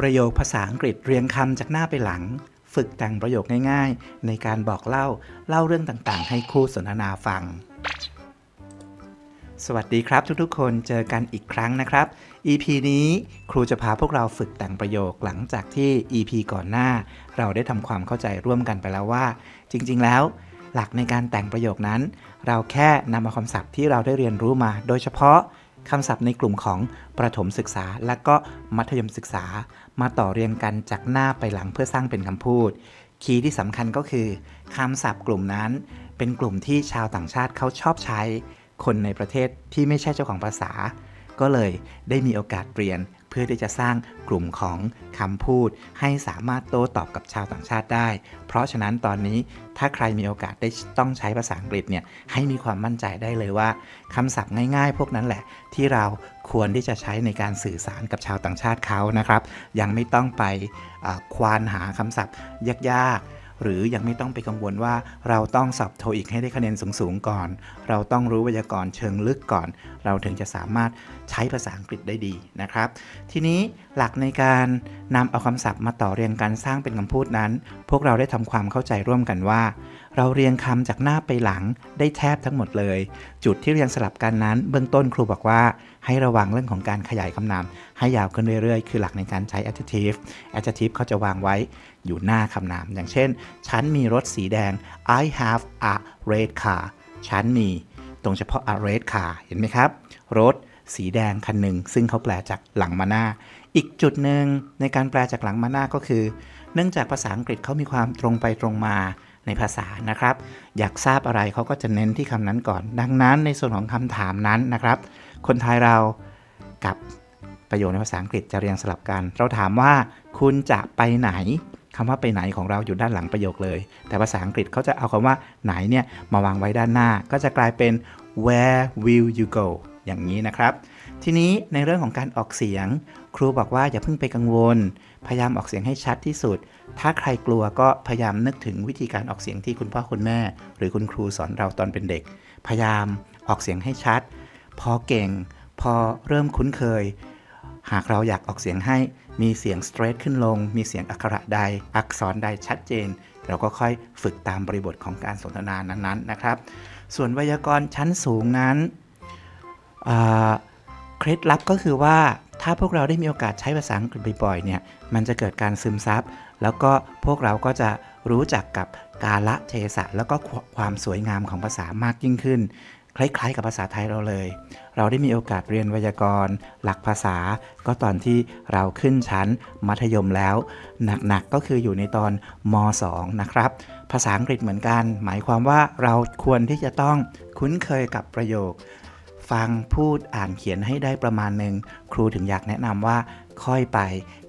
ประโยคภาษาอังกฤษเรียงคำจากหน้าไปหลัง ฝึกแต่งประโยคง่ายๆ ในการบอกเล่าเล่าเรื่องต่างๆ ให้คู่สนทนาฟัง สวัสดีครับทุกๆ คนเจอกันอีกครั้งนะครับ EP นี้ครูจะพาพวกเราฝึกแต่งประโยคหลังจากที่ EP ก่อนหน้า เราได้ทำความเข้าใจร่วมกันไปแล้วว่า จริงๆ แล้วหลักในการแต่งประโยคนั้น เราแค่นำเอาคำศัพท์ที่เราได้เรียนรู้มา โดยเฉพาะ คำศัพท์ในกลุ่มของประถมศึกษา และก็มัธยมศึกษา มาต่อเรียงกันจากหน้าไปหลังเพื่อสร้างเป็นคำพูด คีย์ที่สำคัญก็คือคำศัพท์กลุ่มนั้น เป็นกลุ่มที่ชาวต่างชาติเขาชอบใช้ คนในประเทศที่ไม่ใช่เจ้าของภาษา ก็เลยได้มีโอกาสเรียน เพื่อที่จะสร้างกลุ่มของคำพูด ให้สามารถโต้ตอบกับชาวต่างชาติได้ เพราะฉะนั้นตอนนี้ถ้าใครมีโอกาสได้ต้องใช้ภาษาอังกฤษเนี่ยให้มีความมั่นใจได้เลยว่าคำศัพท์ง่าย ๆ พวกนั้นแหละ ที่เราควรที่จะใช้ในการสื่อสารกับชาวต่างชาติเขานะครับ ยังไม่ต้องไปควานหาคำศัพท์ยากๆ หรือยังไม่ต้องไปกังวลว่าเราต้องสอบโทอีกให้ได้คะแนนสูงๆก่อน เราต้องรู้ไวยากรณ์เชิงลึกก่อน เราถึงจะสามารถใช้ภาษาอังกฤษได้ดีนะครับ ทีนี้หลักในการนำเอาคำศัพท์มาต่อเรียงกันสร้างเป็นคำพูดนั้น พวกเราได้ทำความเข้าใจร่วมกันว่า เราเรียงคำจากหน้าไปหลังได้แทบทั้งหมดเลย จุดที่เรียงสลับกันนั้น เบื้องต้นครูบอกว่าให้ระวังเรื่องของการขยายคำนามให้ยาวขึ้นเรื่อยๆ คือหลักในการใช้ adjective adjective เขาจะวางไว้ อยู่หน้าคำนาม อย่างเช่น ฉันมีรถสีแดง I have a red car ฉันมี ตรงเฉพาะ a red car เห็นไหมครับ รถสีแดงคันหนึ่ง ซึ่งเขาแปลจากหลังมาหน้า อีกจุดหนึ่งในการแปลจากหลังมาหน้าก็คือ เนื่องจากภาษาอังกฤษเขามีความตรงไปตรงมาในภาษานะครับ อยากทราบอะไรเขาก็จะเน้นที่คำนั้นก่อน ดังนั้นในส่วนของคำถามนั้นนะครับ คนไทยเรากับประโยคในภาษาอังกฤษจะเรียงสลับกัน เราถามว่าคุณจะไปไหน คำว่าไปไหนของเราอยู่ด้านหลังประโยคเลย แต่ภาษาอังกฤษเขาจะเอาคำว่าไหนเนี่ยมาวางไว้ด้านหน้า ก็จะกลายเป็น where will you go อย่างนี้นะครับ ทีนี้ในเรื่องของการออกเสียง ครูบอกว่าอย่าเพิ่งไปกังวล พยายามออกเสียงให้ชัดที่สุด ถ้าใครกลัวก็พยายามนึกถึงวิธีการออกเสียงที่คุณพ่อคุณแม่ หรือคุณครูสอนเราตอนเป็นเด็ก พยายามออกเสียงให้ชัด พอเก่ง พอเริ่มคุ้นเคย หากเราอยากออกเสียงให้มีเสียง straight ขึ้นลง มีเสียงอักขระใด อักษรใดชัดเจน เราก็ค่อยฝึกตามบริบทของการสนทนานั้นๆนะครับ ส่วนไวยากรณ์ชั้นสูงนั้นเคล็ดลับก็คือว่าถ้าพวกเราได้มีโอกาสใช้ภาษาอังกฤษบ่อยๆเนี่ยมันจะเกิดการซึมซับ แล้วก็พวกเราก็จะรู้จักกับกาละเทศะแล้วก็ความสวยงามของภาษามากยิ่งขึ้น คล้ายๆ กับภาษาไทยเราเลย เราได้มีโอกาสเรียนไวยากรณ์ หลักภาษา ก็ตอนที่เราขึ้นชั้นมัธยมแล้ว หนักๆก็คืออยู่ในตอนม .2 นะครับ ภาษาอังกฤษเหมือนกัน หมายความว่าเราควรที่จะต้องคุ้นเคยกับประโยค ฟังพูดอ่านเขียนให้ได้ประมาณหนึ่งครูถึงอยากแนะนำว่าค่อยไป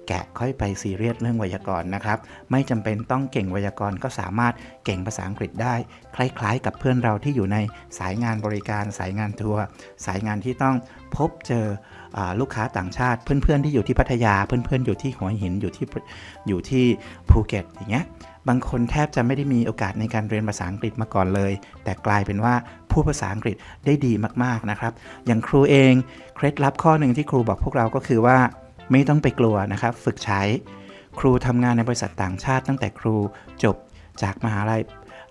แกะค่อยไปซีเรียสเรื่องไวยากรณ์นะครับ ไม่จำเป็นต้องเก่งไวยากรณ์ก็สามารถเก่งภาษาอังกฤษได้ คล้ายๆ กับเพื่อนเราที่อยู่ในสายงานบริการสายงานทัวร์สายงานที่ต้องพบเจออลูกค้าต่างชาติ เพื่อนๆที่อยู่ที่พัทยาเพื่อนๆอยู่ที่หัวหินอยู่ที่อยู่ที่ภูเก็ตอย่างเงี้ยบางคนแทบจะไม่ได้มีโอกาสในการเรียนภาษาอังกฤษมาก่อนเลย แต่กลายเป็นว่าพูดภาษาอังกฤษได้ดีมากๆนะครับ อย่างครูเองเคล็ดลับข้อหนึ่งที่ครูบอกพวกเราก็คือว่า ไม่ต้องไปกลัวนะครับ ฝึกใช้ ครูทำงานในบริษัทต่างชาติ ตั้งแต่ครูจบจากมหาลัย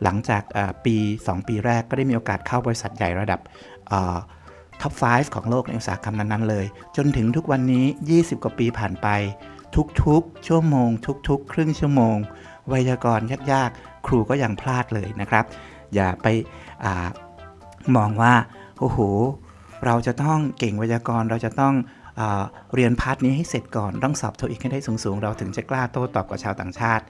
หลังจากปี 2 ปีแรกก็ได้มีโอกาสเข้าบริษัทใหญ่ระดับท็อป 5 ของโลกในอุตสาหกรรมนั้นๆเลย จนถึงทุกวันนี้ 20 กว่าปีผ่านไป ทุกๆ ชั่วโมง ทุกๆ ครึ่งชั่วโมง ไวยากรณ์ยากๆ ครูก็ยังพลาดเลยนะครับ อย่าไปอมองว่า โอ้โห เราจะต้องเก่งไวยากรณ์เราจะต้อง เรียนพาร์ทนี้ให้เสร็จก่อนต้องสอบโทอีกให้ได้สูงๆ เราถึงจะกล้าโต้ตอบกับชาวต่างชาติ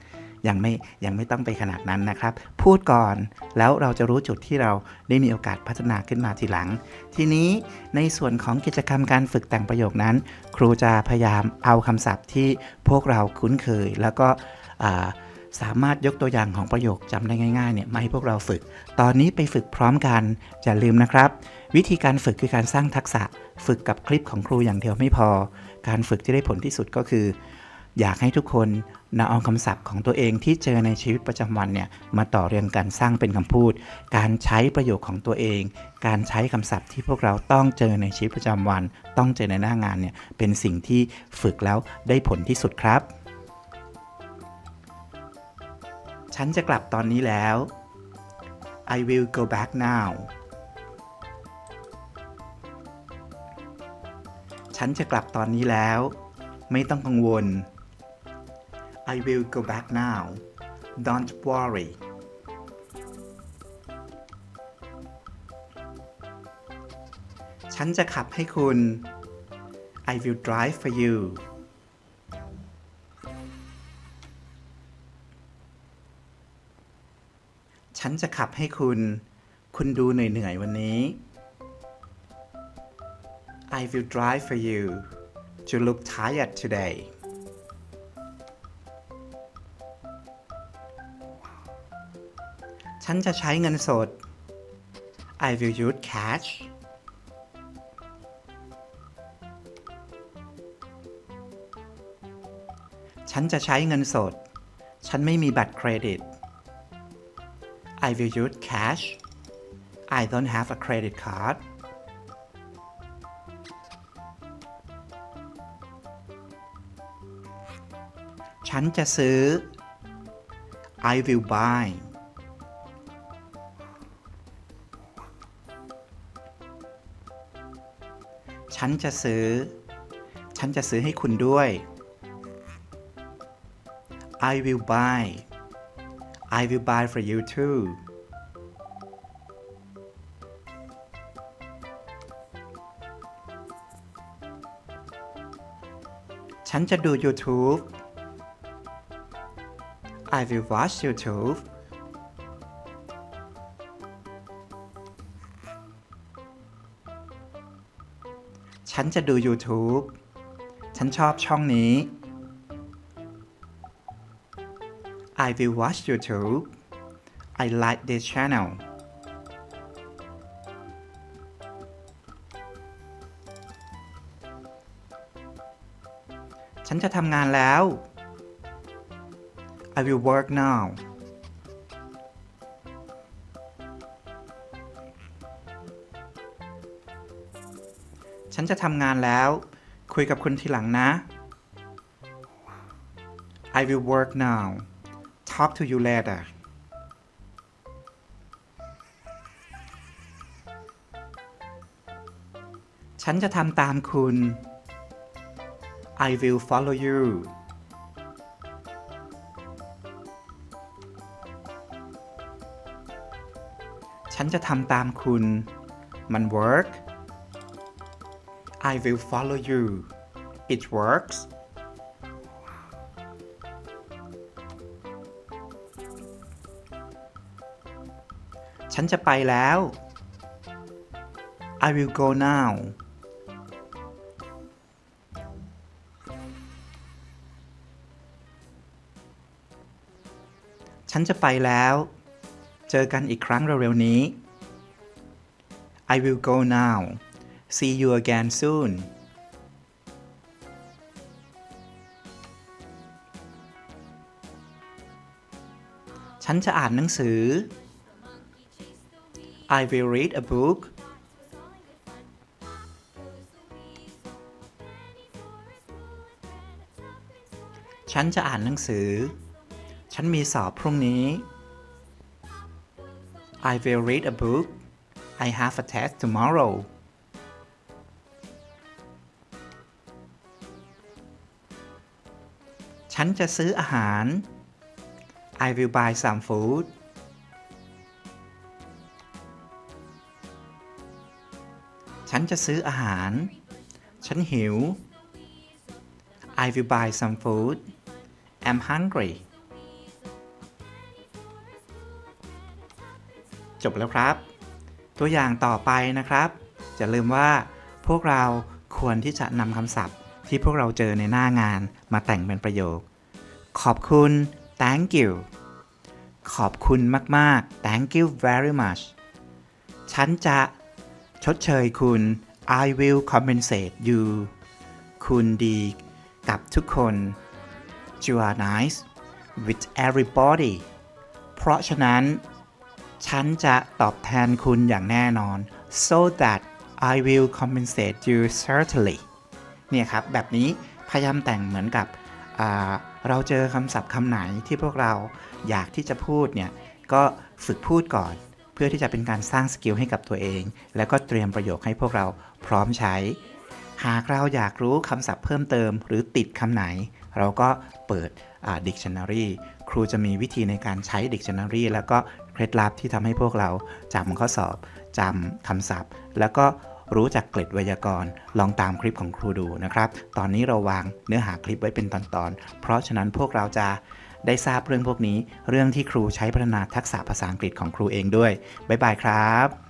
ยังไม่ยังไม่ต้องไปขนาดนั้นนะครับ พูดก่อนแล้วเราจะรู้จุดที่เราได้มีโอกาสพัฒนาขึ้นมาทีหลัง ทีนี้ในส่วนของกิจกรรมการฝึกแต่งประโยคนั้น ครูจะพยายามเอาคำศัพท์ที่พวกเราคุ้นเคย แล้วก็ สามารถยกตัวอย่างของประโยคจำได้ง่ายๆเนี่ยมาให้พวกเราฝึก ตอนนี้ไปฝึกพร้อมกัน อย่าลืมนะครับ วิธีการฝึกคือการสร้างทักษะ ฝึกกับคลิปของครูอย่างเดียวไม่พอ การฝึกที่ได้ผลที่สุดก็คือ อยากให้ทุกคนนำเอาคำศัพท์ของตัวเองที่เจอในชีวิตประจำวันเนี่ยมาต่อเรียงกันสร้างเป็นคำพูด การใช้ประโยคของตัวเอง การใช้คำศัพท์ที่พวกเราต้องเจอในชีวิตประจำวัน ต้องเจอในหน้างานเนี่ยเป็นสิ่งที่ฝึกแล้วได้ผลที่สุดครับ ฉันจะกลับตอนนี้แล้ว I will go back now ฉันจะกลับตอนนี้แล้ว ไม่ต้องกังวล I will go back now don't worry ฉันจะขับให้คุณ I will drive for you ฉันจะขับให้คุณ คุณดูเหนื่อยๆวันนี้ I will drive for you to look tired today ฉันจะใช้เงินสด I will use cash ฉันจะใช้เงินสด ฉันไม่มีบัตรเครดิต I will use cash I don't have a credit card ฉันจะซื้อ I will buy ฉันจะซื้อ ฉันจะซื้อให้คุณด้วย I will buy I will buy for you too ฉันจะดู YouTube I will watch YouTube ฉันจะดู YouTube ฉันชอบช่องนี้ I will watch YouTube I like this channel ฉันจะทำงานแล้ว I will work now ฉันจะทำงานแล้ว คุยกับคุณทีหลังนะ I will work now talk to you later ฉันจะทำตามคุณ I will follow you ฉันจะทำตามคุณ มัน work I will follow you it works ฉันจะไปแล้ว I will go now ฉันจะไปแล้ว เจอกันอีกครั้งเร็วๆนี้ I will go now see you again soon ฉันจะอ่านหนังสือ I will read a book ฉันจะอ่านหนังสือ ฉันมีสอบพรุ่งนี้ I will read a book I have a test tomorrow ฉันจะซื้ออาหาร I will buy some food จะซื้ออาหาร ฉันหิว I will buy some food I'm hungry จบแล้วครับ ตัวอย่างต่อไปนะครับ จะลืมว่าพวกเราควรที่จะนำคำศัพท์ที่พวกเราเจอในหน้างานมาแต่งเป็นประโยค ขอบคุณ thank you ขอบคุณมาก ๆ thank you very much ฉันจะ ชดเชยคุณ I will compensate you คุณดีกับทุกคน you are nice with everybody เพราะฉะนั้น ฉันจะตอบแทนคุณอย่างแน่นอน so that I will compensate you certainly เนี่ยครับ แบบนี้พยายามแต่งเหมือนกับ เราเจอคำศัพท์คำไหนที่พวกเราอยากที่จะพูดเนี่ย ก็ฝึกพูดก่อน เพื่อที่จะเป็นการสร้างสกิลให้กับตัวเอง แล้วก็เตรียมประโยคให้พวกเราพร้อมใช้ หากเราอยากรู้คำศัพท์เพิ่มเติม หรือติดคำไหน เราก็เปิด dictionary ครูจะมีวิธีในการใช้ dictionary แล้วก็เคล็ดลับที่ทำให้พวกเราจำข้อสอบจำคำศัพท์ แล้วก็รู้จักเกล็ดไวยากรณ์ลองตามคลิปของครูดูนะครับ ตอนนี้เราวางเนื้อหาคลิปไว้เป็นตอนๆ เพราะฉะนั้นพวกเราจะ ได้ทราบเรื่องพวกนี้ เรื่องที่ครูใช้พัฒนาทักษะภาษาอังกฤษของครูเองด้วย บ๊ายบายครับ